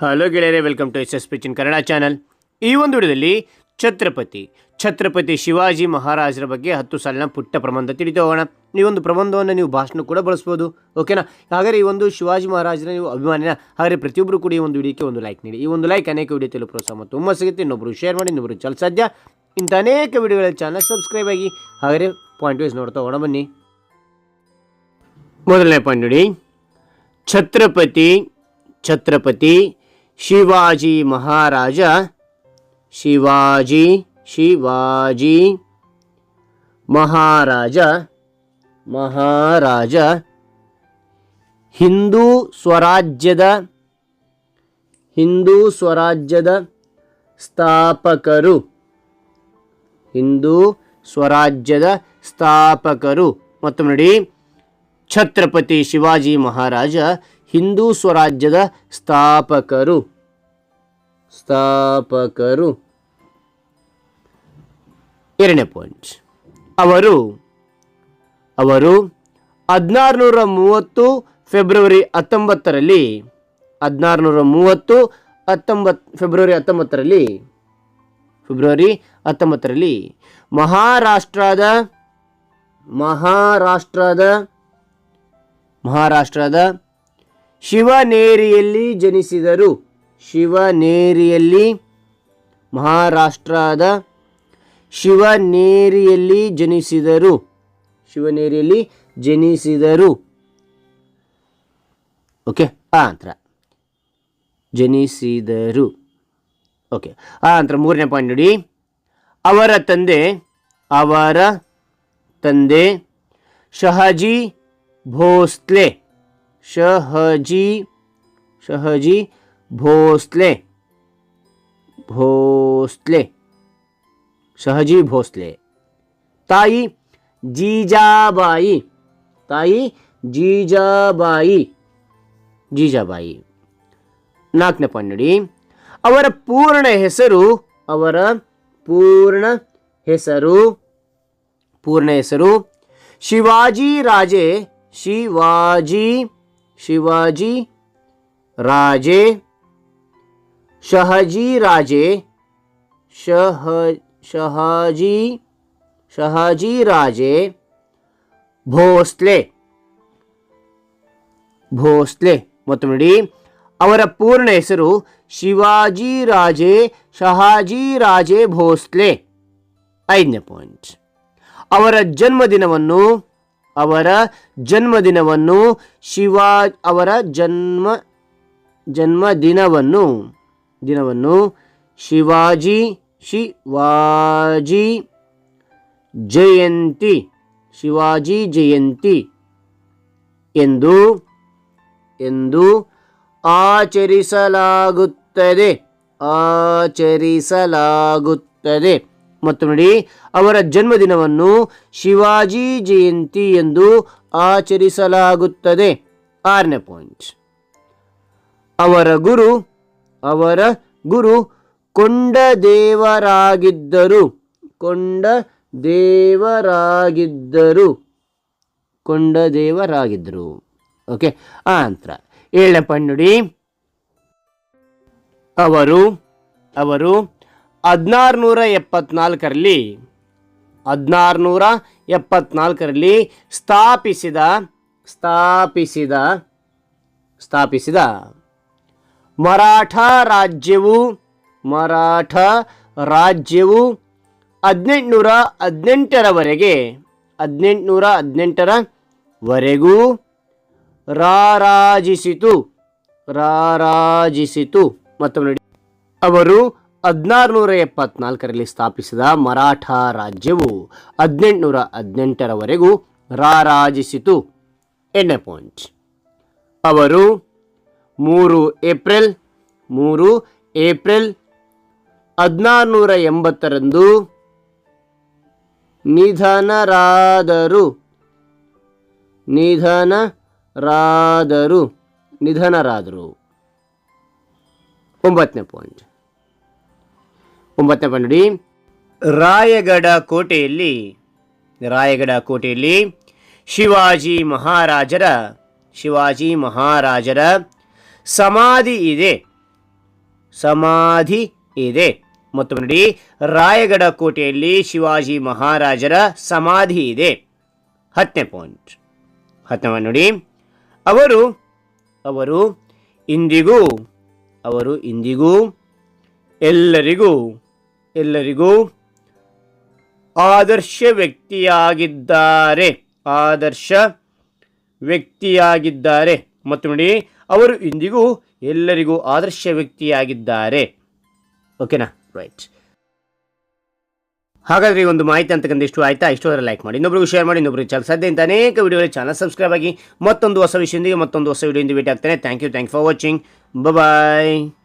Hello ಗೆಳೆಯರೇ welcome to S S ಪಿಚಿನ್ Kannada channel ಈ ಒಂದು ವಿಡಿಯೋದಲ್ಲಿ ಛತ್ರಪತಿ ಛತ್ರಪತಿ ಶಿವಾಜಿ ಮಹಾರಾಜರ ಬಗ್ಗೆ ಹತ್ತು ಸಾಲಿನ ಪುಟ್ಟ ಪ್ರಬಂಧ ತಿಳಿತು ಹೋಗೋಣ. ಈ ಒಂದು ಪ್ರಬಂಧವನ್ನು ನೀವು ಭಾಷಣ ಕೂಡ ಬಳಸ್ಬೋದು ಓಕೆನಾ ಹಾಗಾದರೆ ಈ ಒಂದು ಶಿವಾಜಿ ಮಹಾರಾಜರ ನೀವು ಅಭಿಮಾನಿನ ಹಾಗೆ ಪ್ರತಿಯೊಬ್ಬರು ಕೂಡ ಈ ಒಂದು ವಿಡಿಯೋಕ್ಕೆ ಒಂದು ಲೈಕ್ ನೀಡಿ. ಈ ಒಂದು ಲೈಕ್ ಅನೇಕ ವಿಡಿಯೋ ತಿಳಿದು ಪ್ರೋತ್ಸಾಹ ಮತ್ತು ತುಂಬ ಸಿಗುತ್ತೆ. ಇನ್ನೊಬ್ಬರು ಶೇರ್ ಮಾಡಿ ಇನ್ನೊಬ್ಬರು ಚಲ ಸಾಧ್ಯ. ಇಂಥ ಅನೇಕ ವಿಡಿಯೋಗಳ ಚಾನಲ್ ಸಬ್ಸ್ಕ್ರೈಬ್ ಆಗಿ, ಹಾಗಾದರೆ ಪಾಯಿಂಟ್ ವೈಸ್ ನೋಡ್ತಾ ಹೋಗೋಣ, ಬನ್ನಿ. ಮೊದಲನೇ ಪಾಯಿಂಟ್ ನೋಡಿ. ಛತ್ರಪತಿ ಛತ್ರಪತಿ ಶಿವಾಜಿ ಮಹಾರಾಜ. ಶಿವಾಜಿ ಶಿವಾಜಿ ಮಹಾರಾಜ ಮಹಾರಾಜ. ಹಿಂದೂ ಸ್ವರಾಜ್ಯದ ಹಿಂದೂ ಸ್ವರಾಜ್ಯದ ಸ್ಥಾಪಕರು. ಹಿಂದೂ ಸ್ವರಾಜ್ಯದ ಸ್ಥಾಪಕರು. ಮತ್ತು ನೋಡಿ, ಛತ್ರಪತಿ ಶಿವಾಜಿ ಮಹಾರಾಜ ಹಿಂದೂ ಸ್ವರಾಜ್ಯದ ಸ್ಥಾಪಕರು. ಸ್ಥಾಪಕರು ಎರಡನೇ ಪಾಯಿಂಟ್ ಅವರು ಅವರು ಹದಿನಾರುನೂರ ಮೂವತ್ತು ಫೆಬ್ರವರಿ ಹತ್ತೊಂಬತ್ತರಲ್ಲಿ ಹದಿನಾರುನೂರ ಮೂವತ್ತು ಹತ್ತೊಂಬತ್ತು ಫೆಬ್ರವರಿ ಹತ್ತೊಂಬತ್ತರಲ್ಲಿ ಫೆಬ್ರವರಿ ಹತ್ತೊಂಬತ್ತರಲ್ಲಿ ಮಹಾರಾಷ್ಟ್ರದ ಮಹಾರಾಷ್ಟ್ರದ ಮಹಾರಾಷ್ಟ್ರದ ಶಿವನೇರಿಯಲ್ಲಿ ಜನಿಸಿದರು. ಶಿವನೇರಿಯಲ್ಲಿ ಮಹಾರಾಷ್ಟ್ರದ ಶಿವನೇರಿಯಲ್ಲಿ ಜನಿಸಿದರು. ಶಿವನೇರಿಯಲ್ಲಿ ಜನಿಸಿದರು. ಓಕೆ, ಆ ನಂತರ. ಜನಿಸಿದರು. ಓಕೆ, ಆ ನಂತರ ಮೂರನೇ ಪಾಯಿಂಟ್ ನೋಡಿ. ಅವರ ತಂದೆ ಅವರ ತಂದೆ ಶಹಜಿ ಭೋಸ್ಲೆ. ಶಹಜಿ ಶಹಜಿ ಭೋಸ್ಲೆ ಭೋಸ್ಲೆ ಶಹಜಿ ಭೋಸ್ಲೆ ತಾಯಿ ಜೀಜಾಬಾಯಿ ತಾಯಿ ಜೀಜಾಬಾಯಿ ಜೀಜಾಬಾಯಿ ನಾಲ್ಕನೇ ಪಾಯಿಂಟ್ ನೋಡಿ ಅವರ ಪೂರ್ಣ ಹೆಸರು ಅವರ ಪೂರ್ಣ ಹೆಸರು ಪೂರ್ಣ ಹೆಸರು ಶಿವಾಜಿ ರಾಜೆ ಶಿವಾಜಿ ಶಿವಾಜಿ ರಾಜೆ ಶಹಜಿ ರಾಜೆ ಶಹ ಶಹಾಜಿ ಶಹಾಜಿ ರಾಜೆ ಭೋಸ್ಲೆ ಭೋಸ್ಲೆ ಮತ್ತು ನೋಡಿ ಅವರ ಪೂರ್ಣ ಹೆಸರು ಶಿವಾಜಿ ರಾಜೆ, ಶಹಾಜಿ ರಾಜೆ, ಭೋಸ್ಲೆ. ಐದನೇ ಪಾಯಿಂಟ್ ಅವರ ಜನ್ಮದಿನವನ್ನು ಅವರ ಜನ್ಮದಿನವನ್ನು ಶಿವಾ, ಅವರ ಜನ್ಮ, ಜನ್ಮದಿನವನ್ನು ದಿನವನ್ನು ಶಿವಾಜಿ ಶಿವಾಜಿ ಜಯಂತಿ ಶಿವಾಜಿ ಜಯಂತಿ ಎಂದು ಎಂದು ಆಚರಿಸಲಾಗುತ್ತದೆ ಆಚರಿಸಲಾಗುತ್ತದೆ. ಮತ್ತು ನೋಡಿ, ಅವರ ಜನ್ಮದಿನವನ್ನು ಶಿವಾಜಿ ಜಯಂತಿ ಎಂದು ಆಚರಿಸಲಾಗುತ್ತದೆ. ಆರನೇ ಪಾಯಿಂಟ್ ಅವರ ಗುರು ಅವರ ಗುರು ಕೊಂಡ ದೇವರಾಗಿದ್ದರು ಕೊಂಡ ದೇವರಾಗಿದ್ದರು ಕೊಂಡ ದೇವರಾಗಿದ್ದರು ಓಕೆ ಆ ನಂತರ ಏಳನೇ ಪಣ್ಣುಡಿ ಅವರು ಅವರು ಹದಿನಾರುನೂರ ಎಪ್ಪತ್ನಾಲ್ಕರಲ್ಲಿ ಹದಿನಾರುನೂರ ಎಪ್ಪತ್ನಾಲ್ಕರಲ್ಲಿ ಸ್ಥಾಪಿಸಿದ ಸ್ಥಾಪಿಸಿದ ಸ್ಥಾಪಿಸಿದ ಮರಾಠ ರಾಜ್ಯವು ಮರಾಠ ರಾಜ್ಯವು ಹದಿನೆಂಟುನೂರ ಹದಿನೆಂಟರವರೆಗೆ, ಹದಿನೆಂಟುನೂರ ಹದಿನೆಂಟರವರೆಗೂ ರಾರಾಜಿಸಿತು ರಾರಾಜಿಸಿತು. ಮತ್ತು ನೋಡಿ. ಅವರು ಹದಿನಾರುನೂರ ಎಪ್ಪತ್ನಾಲ್ಕರಲ್ಲಿ ಸ್ಥಾಪಿಸಿದ ಮರಾಠ ರಾಜ್ಯವು ಹದಿನೆಂಟುನೂರ ಹದಿನೆಂಟರವರೆಗೂ ರಾರಾಜಿಸಿತು. ಎಣ್ಣೆ ಪಾಯಿಂಟ್ ಅವರು ಮೂರು ಏಪ್ರಿಲ್ ಮೂರು ಏಪ್ರಿಲ್ ಹದಿನಾರುನೂರ ಎಂಬತ್ತರಂದು ನಿಧನರಾದರು. ನಿಧನರಾದರು. ನಿಧನರಾದರು. ಒಂಬತ್ತನೇ ಪಾಯಿಂಟ್ ಒಂಬತ್ತನೇ ಪಾಯಿಂಟ್ ನೋಡಿ ರಾಯಗಡ ಕೋಟೆಯಲ್ಲಿ ರಾಯಗಡ ಕೋಟೆಯಲ್ಲಿ ಶಿವಾಜಿ ಮಹಾರಾಜರ ಶಿವಾಜಿ ಮಹಾರಾಜರ ಸಮಾಧಿ ಇದೆ. ಸಮಾಧಿ ಇದೆ. ಮತ್ತು ನೋಡಿ ರಾಯಗಢ ಕೋಟೆಯಲ್ಲಿ ಶಿವಾಜಿ ಮಹಾರಾಜರ ಸಮಾಧಿ ಇದೆ. ಹತ್ತನೇ ಪಾಯಿಂಟ್ ಹತ್ತನೇ ನೋಡಿ. ಅವರು ಅವರು ಇಂದಿಗೂ ಅವರು ಇಂದಿಗೂ, ಎಲ್ಲರಿಗೂ ಎಲ್ಲರಿಗೂ ಆದರ್ಶ ವ್ಯಕ್ತಿಯಾಗಿದ್ದಾರೆ. ಆದರ್ಶ ವ್ಯಕ್ತಿಯಾಗಿದ್ದಾರೆ. ಮತ್ತು ನೋಡಿ, ಅವರು ಇಂದಿಗೂ ಎಲ್ಲರಿಗೂ ಆದರ್ಶ ವ್ಯಕ್ತಿಯಾಗಿದ್ದಾರೆ. ಓಕೆನಾ? ರೈಟ್ ಹಾಗಾದರೆ ಒಂದು ಮಾಹಿತಿ ಅಂತಕ್ಕಂಥ ಇಷ್ಟು ಆಯ್ತಾ? ಇಷ್ಟು ಅದರ ಲೈಕ್ ಮಾಡಿ. ಇನ್ನೊಬ್ರಿಗೂ ಶೇರ್ ಮಾಡಿ ಇನ್ನೊಬ್ಬರಿಗೆ ಚಾನಲ್. ಸಾಧ್ಯ ಇಂಥ ಅನೇಕ ವಿಡಿಯೋಗಳಿಗೆ ಚಾನಲ್ ಸಬ್ಸ್ಕ್ರೈಬ್ ಆಗಿ ಮತ್ತೊಂದು ಹೊಸ ವಿಷಯದೊಂದಿಗೆ ಮತ್ತೊಂದು ಹೊಸ ವಿಡಿಯೋದಿಂದ ಭೇಟಿ ಆಗ್ತಾನೆ thank you thank for watching bye